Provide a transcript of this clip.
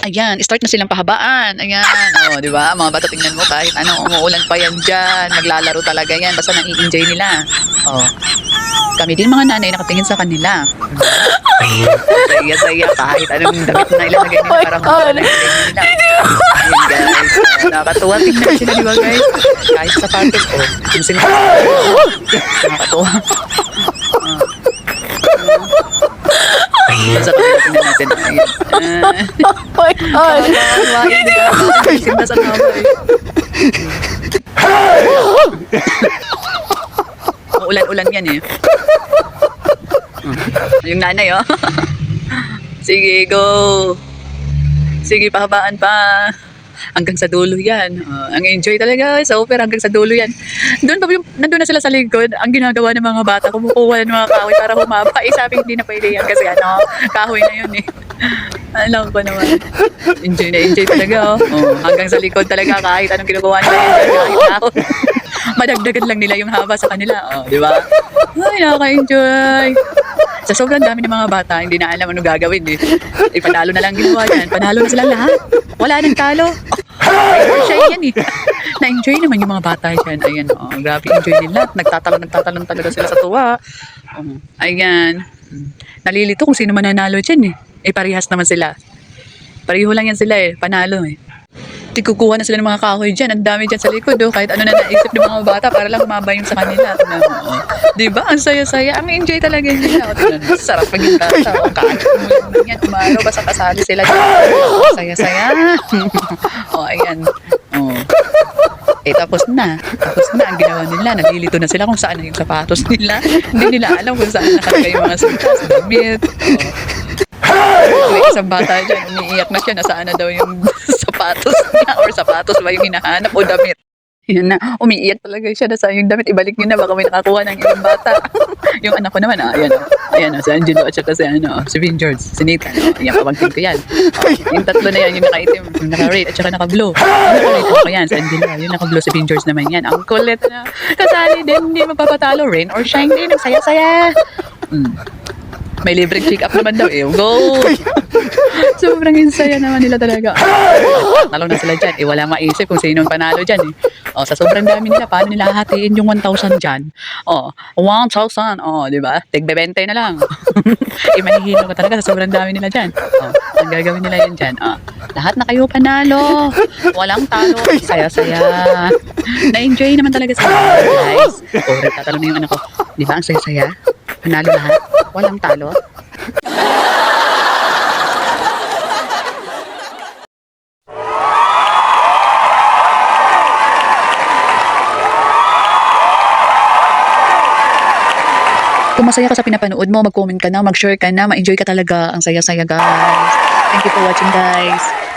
Ayan, start na silang pahabaan. Ayan, oh, di ba? Mga bata, tingnan mo kahit ano, umuulan pa yan dyan. Maglalaro talaga yan. Basta nang i-enjoy nila. Oh. Kami din mga nanay nakatingin sa kanila. Saya-saya kahit anong damit na ilalagay nila para makakala nila. Ayan guys, oh, nakakatuwa tingnan sila di ba guys? Kahit sapatos, oh, yung sila. Nakakatuwa. Oh. Sa Ah. Oh my God. Ulan-ulan yan eh. Yung nanay oh. Sige, go. Sige, pahabaan pa. Hanggang sa dulo yan. Oh, ang enjoy talaga sa opera hanggang sa dulo yan. Doon pa yung, nandun na sila sa likod. Ang ginagawa ng mga bata, kumukuha ng mga kahoy para humaba. Eh, sabi hindi na pwede yan kasi ano, kahoy na yun eh. Alam ko naman. Enjoy na enjoy talaga oh. oh hanggang sa likod talaga kahit anong ginagawa nila enjoy kahit kahoy. Madagdagan lang nila yung haba sa kanila. Oh, di ba? Ay, nakaka-enjoy. Sa sobrang dami ng mga bata, hindi na alam ano gagawin eh. Eh, panalo na lang ginawa yan. Panalo na silang lahat. Wala nang talo. Siya yan eh. Na-enjoy naman yung mga bata dyan. Ayan, oh, grabe enjoy nila. Nagtatalon, nagtatalon talaga sila sa tuwa. Oh, ayan. Nalilito kung sino mananalo dyan eh. Eh, parehas naman sila. Pareho lang yan sila eh. Panalo eh. Di kukuha na sila ng mga kahoy dyan. Ang dami dyan sa likod, oh. Kahit ano na naisip ng mga bata para lang humaba yung sa kanila. Tingnan mo, oh. Di ba? Ang saya-saya. Ang enjoy talaga nila. Oh, tingnan mo. Sarap maging bata. Oh, kaano mo lang yan. Umaraw, basta kasali sila dyan. Oh, saya-saya. oh, ayan. Oh. Eh, tapos na. Tapos na ang ginawa nila. Nalilito na sila kung saan na yung sapatos nila. Hindi nila alam kung saan nakalagay yung mga sintas, damit. Oh. May isang bata dyan, umiiyak na siya, nasaan na daw yung sapatos niya or sapatos ba yung hinahanap o damit. Yan na, umiiyak talaga siya, nasaan yung damit, ibalik niyo na, baka may nakakuha ng ibang bata. yung anak ko naman, ah, ayan, oh, ayan, oh, si Angelo at saka si, ano, si Vin George, si Nathan, oh, ayan, pamangkin ko yan. Oh, yung tatlo na yan, yung nakaitim, yung naka-red at saka naka-blue. Ano ko yan, si Angelo, yung naka-blue, si Vin George naman yan. Ang kulit na, kasali din, hindi mapapatalo, rain or shine din, ang saya-saya. Mm. May libreng check-up naman daw eh. Go! Sobrang insaya naman nila talaga. Talo na sila dyan. Eh, wala maisip kung sino ang panalo dyan eh. O, sa sobrang dami nila, paano nila hatiin yung 1,000 dyan? O, 1,000. O, di ba? Tigbe-20 na lang. eh, mahihilo ka talaga sa sobrang dami nila dyan. O, ang gagawin nila yan dyan. O, lahat na kayo panalo. Walang talo. Saya-saya. Na-enjoy naman talaga sila, guys. O, nagtatalo na yung anak ko. Di ba? Ang saya-saya. Panalo lahat. Walang talo. Masaya ka sa pinapanood mo, mag-comment ka na, mag-share ka na, ma-enjoy ka talaga. Ang saya-saya, guys. Thank you for watching, guys.